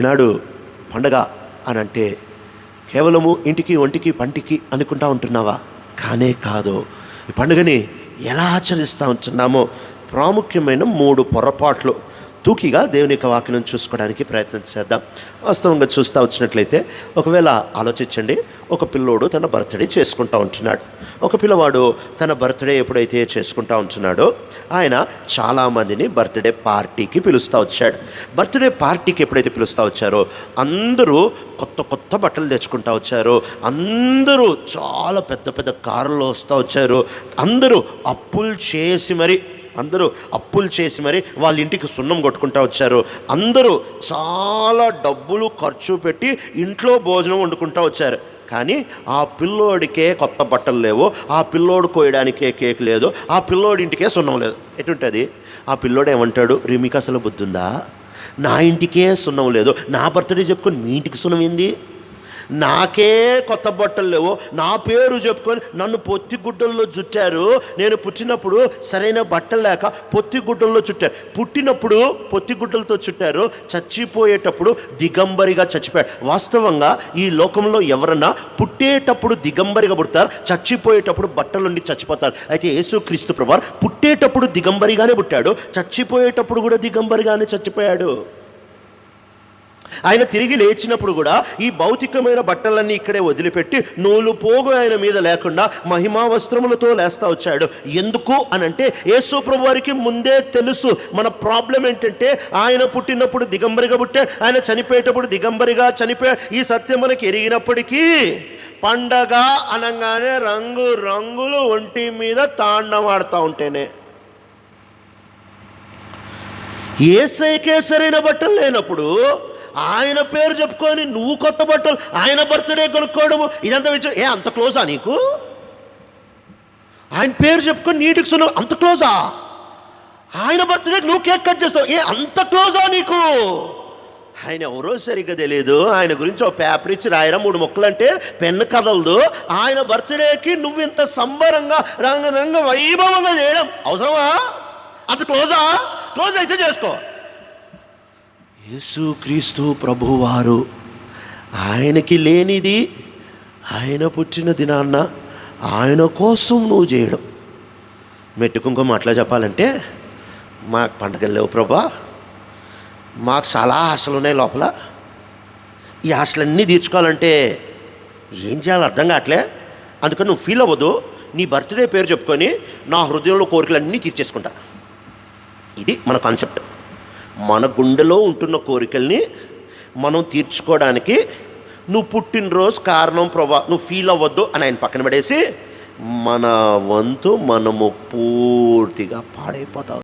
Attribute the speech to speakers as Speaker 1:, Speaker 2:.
Speaker 1: ఈనాడు పండగ అని అంటే కేవలము ఇంటికి ఒంటికి పంటికి అనుకుంటా ఉంటున్నావా? కానే కాదు. ఈ పండుగని ఎలా ఆచరిస్తూ ఉంటున్నామో ప్రాముఖ్యమైన మూడు పొరపాట్లు. తూకిగా దేవుని యొక్క వాక్యం చూసుకోవడానికి ప్రయత్నం చేద్దాం. వాస్తవంగా చూస్తూ వచ్చినట్లయితే ఒకవేళ ఆలోచించండి ఒక పిల్లోడు తన బర్త్డే చేసుకుంటూ ఉంటున్నాడు. ఒక పిల్లవాడు తన బర్త్డే ఎప్పుడైతే చేసుకుంటూ ఉంటున్నాడో ఆయన చాలామందిని బర్త్డే పార్టీకి పిలుస్తూ వచ్చాడు. బర్త్డే పార్టీకి ఎప్పుడైతే పిలుస్తూ వచ్చారో అందరూ కొత్త కొత్త బట్టలు తెచ్చుకుంటా వచ్చారు. అందరూ చాలా పెద్ద పెద్ద కారులో వస్తూ వచ్చారు. అందరూ అప్పులు చేసి మరి అందరూ అప్పులు చేసి మరి వాళ్ళ ఇంటికి సున్నం కొట్టుకుంటా వచ్చారు. అందరూ చాలా డబ్బులు ఖర్చు పెట్టి ఇంట్లో భోజనం వండుకుంటా వచ్చారు. కానీ ఆ పిల్లోడికే కొత్త బట్టలు లేవు ఆ పిల్లోడు కోయడానికే కేక్ లేదు ఆ పిల్లోడి ఇంటికే సున్నం లేదు. ఎటుంటుంది? ఆ పిల్లోడు ఏమంటాడు? రిమికి అసలు బుద్ధుందా? నా ఇంటికే సున్నం లేదు. నా బర్త్డే చెప్పుకొని మీ ఇంటికి సున్నం ఏంది? నాకే కొత్త బట్టలు లేవు. నా పేరు చెప్పుకొని నన్ను పొత్తిగుడ్డల్లో చుట్టారు. నేను పుట్టినప్పుడు సరైన బట్టలు లేక పొత్తిగుడ్డల్లో చుట్టారు. పుట్టినప్పుడు పొత్తిగుడ్డలతో చుట్టారు. చచ్చిపోయేటప్పుడు దిగంబరిగా చచ్చిపోయాడు వాస్తవంగా ఈ లోకంలో ఎవరన్నా పుట్టేటప్పుడు దిగంబరిగా పుడతారు. చచ్చిపోయేటప్పుడు బట్టలుండి చచ్చిపోతారు. అయితే యేసుక్రీస్తు ప్రభార్ పుట్టేటప్పుడు దిగంబరిగానే పుట్టాడు. చచ్చిపోయేటప్పుడు కూడా దిగంబరిగానే చచ్చిపోయాడు. ఆయన తిరిగి లేచినప్పుడు కూడా ఈ భౌతికమైన బట్టలన్నీ ఇక్కడే వదిలిపెట్టి నూలు పోగు ఆయన మీద లేకుండా మహిమా వస్త్రములతో లేస్తా వచ్చాడు. ఎందుకు అని అంటే యేసు ప్రభు వారికి ముందే తెలుసు మన ప్రాబ్లం ఏంటంటే ఆయన పుట్టినప్పుడు దిగంబరిగా పుట్టాడు ఆయన చనిపోయేటప్పుడు దిగంబరిగా చనిపోయాడు ఈ సత్యం మనకి ఎరిగినప్పటికీ పండగ అనగానే రంగు రంగులు ఒంటి మీద తాండవాడుతూ ఉంటేనే. ఏసైకే సరైన బట్టలు లేనప్పుడు ఆయన పేరు చెప్పుకొని నువ్వు కొత్త బట్టలు ఆయన బర్త్డే కొనుక్కోవడము ఇదంతా విచ ఏ అంత క్లోజా నీకు? ఆయన పేరు చెప్పుకొని నీటికి సున్న అంత క్లోజా ఆయన బర్త్డే నువ్వు కేక్ కట్ చేస్తావు ఏ అంత క్లోజా నీకు? ఆయన ఎవరో సరిగ్గా తెలియదు ఆయన గురించి ఒక పేపర్ ఇచ్చి రాయరా మూడు మొక్కలు అంటే పెన్ను కదలదు. ఆయన బర్త్డేకి నువ్వు ఇంత సంబరంగా రంగరంగ వైభవంగా చేయడం అవసరమా? అంత క్లోజా క్లోజ్ అయితే చేసుకో. యేసుక్రీస్తు ప్రభువారు. ఆయనకి లేనిది ఆయన పుట్టిన దినాన్న ఆయన కోసం నువ్వు చేయడం. మెట్టుకుంకుమ అట్లా చెప్పాలంటే మాకు పండగలు లేవు ప్రభా. మాకు చాలా ఆశలు ఉన్నాయి లోపల. ఈ ఆశలన్నీ తీర్చుకోవాలంటే ఏం చేయాలో అర్థం కావట్లే. అందుకని నువ్వు ఫీల్ అవ్వదు నీ బర్త్డే పేరు చెప్పుకొని నా హృదయంలో కోరికలన్నీ తీర్చేసుకుంటా. ఇది మన కాన్సెప్ట్ మన గుండెలో ఉంటున్న కోరికల్ని మనం తీర్చుకోవడానికి నువ్వు పుట్టినరోజు కారణం ప్రభా నువ్వు ఫీల్ అవ్వద్దు అని ఆయన పక్కన పడేసి మన వంతు మనము పూర్తిగా పాడైపోతాం.